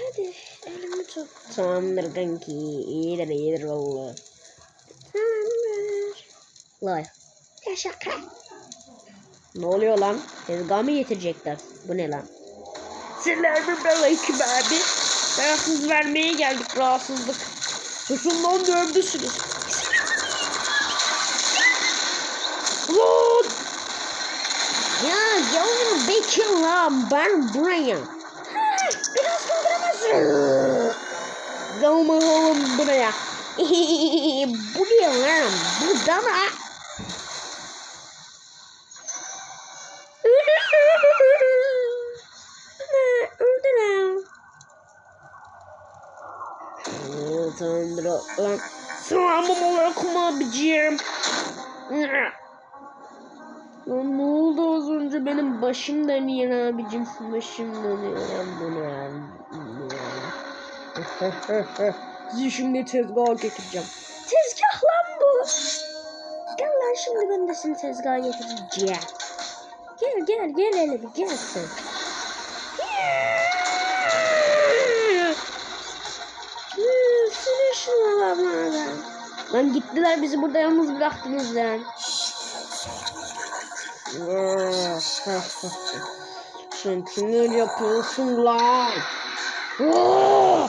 Hadi elimi tut. Tamamdır kanki. İyidir iyidir valla. Tamamdır. Lay. Teşekkür. Ne oluyor lan? Tezgah mı getirecekler? Bu ne lan? Selamünaleyküm abi. Rahatsız vermeye geldik rahatsızlık. Susun lan neredesiniz? Lan! Ya yavrum bekir lan ben buraya. Ha. Gelme oğlum buraya. Bu ne lan? Bu da mı? Öldürüm. Oo, Tamamdır lan. Selamünaleyküm abicim. Lan ne oldu az önce benim başım dönüyor abicim başım dönüyor lan bu ne lan? Sizi şimdi tezgaha getireceğim. Tezgah lan bu. Gel lan şimdi ben de seni tezgaha getireceğim. Gel gel gel hele bir gel sen. Şuna bakmadan. Lan gittiler bizi burada yalnız bıraktınız lan. Sen kimler yapıyorsun lan? Ah!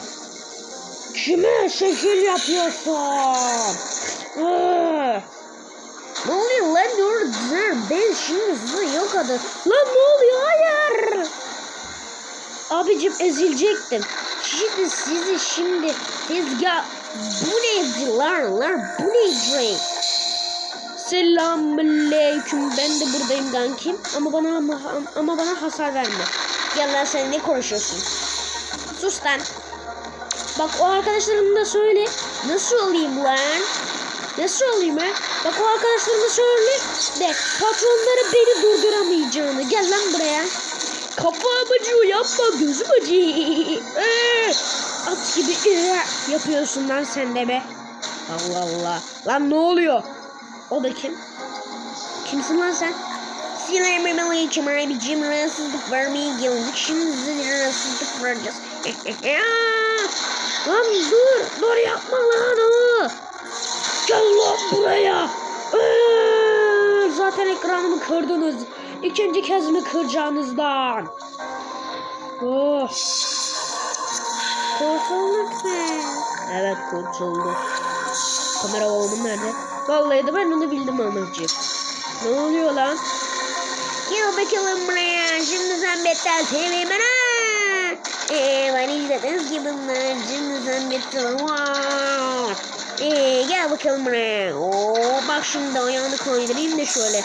Kime şekil yapıyorsun? Ah! Ne oluyor lan dur dur ben şimdi size yok adı. Lan ne oluyor hayır. Abicim ezilecektim. Şimdi sizi şimdi tezgah bu neydi lan lan bu neydi? Selamünaleyküm. Ben de buradayım kankim. Ama bana ama bana hasar verme. Gel lan sen ne konuşuyorsun? Sus lan. Bak o arkadaşlarım da söyle. Nasıl olayım lan? Nasıl olayım ha? Bak o arkadaşlarıma söyle de patronları beni durduramayacağını. Gel lan buraya. Kafam acıyor yapma gözüm acıyor. Ee, At gibi ee, yapıyorsun lan sen de be. Allah Allah. Lan ne oluyor? O da kim? Kimsin lan sen? Selamünaleyküm abicim rahatsızlık vermeye geldik. Şimdi size rahatsızlık vereceğiz. Lan dur, dur yapma lan o. Gel lan buraya. Zaten ekranımı kırdınız. İkinci kez mi kıracağınızdan? Oh. Kurtulduk be. Evet kurtuldu. Kamera oğlum nerede? Vallahi de ben onu bildim anacığım. Ne oluyor lan? Gel bakalım buraya. Şimdi sen betten seveyim bana. Eee ben izlediğiniz gibi bunlar. Şimdi sen betten. Eee gel bakalım buraya. Oo, bak şimdi ayağını kaydırayım da şöyle.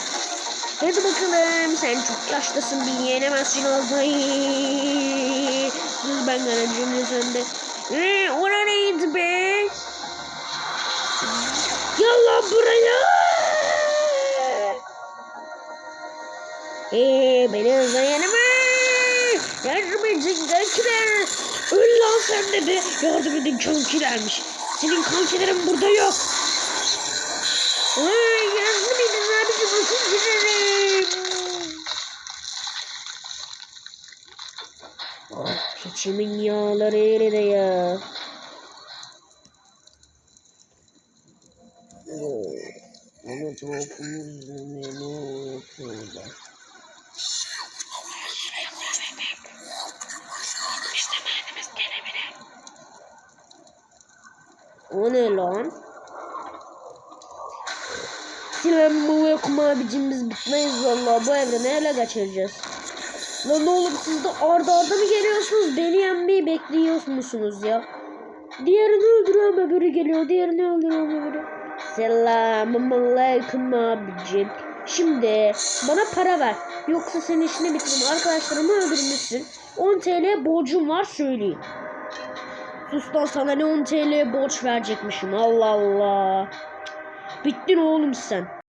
Hadi bakalım sen çok yaşlısın beni yenemezsin Ozay. Dur ben garajımda sende. Eee ora neydi be? Gel lan buraya. Eee beni Ozay yenemez. Yardım edecek kankiler. Öl lan sen de be. Yardım edin kankilermiş. Senin kankilerin burada yok. Ay yardım edin abicim özür dilerim. Ah, keçimin yağları eridi ya. Ama uzun ne O ne lan? Selamünaleyküm abicim biz bitmeyiz valla bu evreni ele geçireceğiz. Lan oğlum siz de arda arda mı geliyorsunuz? Beni yenmeyi bekliyor musunuz ya? Diğerini öldürüyor öbürü geliyor. Diğerini öldürüyor öbürü. Selamünaleyküm abicim. Şimdi bana para ver. Yoksa senin işini bitiririm. Arkadaşlarımı öldürmüşsün. 10 TL borcum var söyleyeyim. Sus lan sana ne 10 TL borç verecekmişim. Allah Allah. Bittin oğlum sen.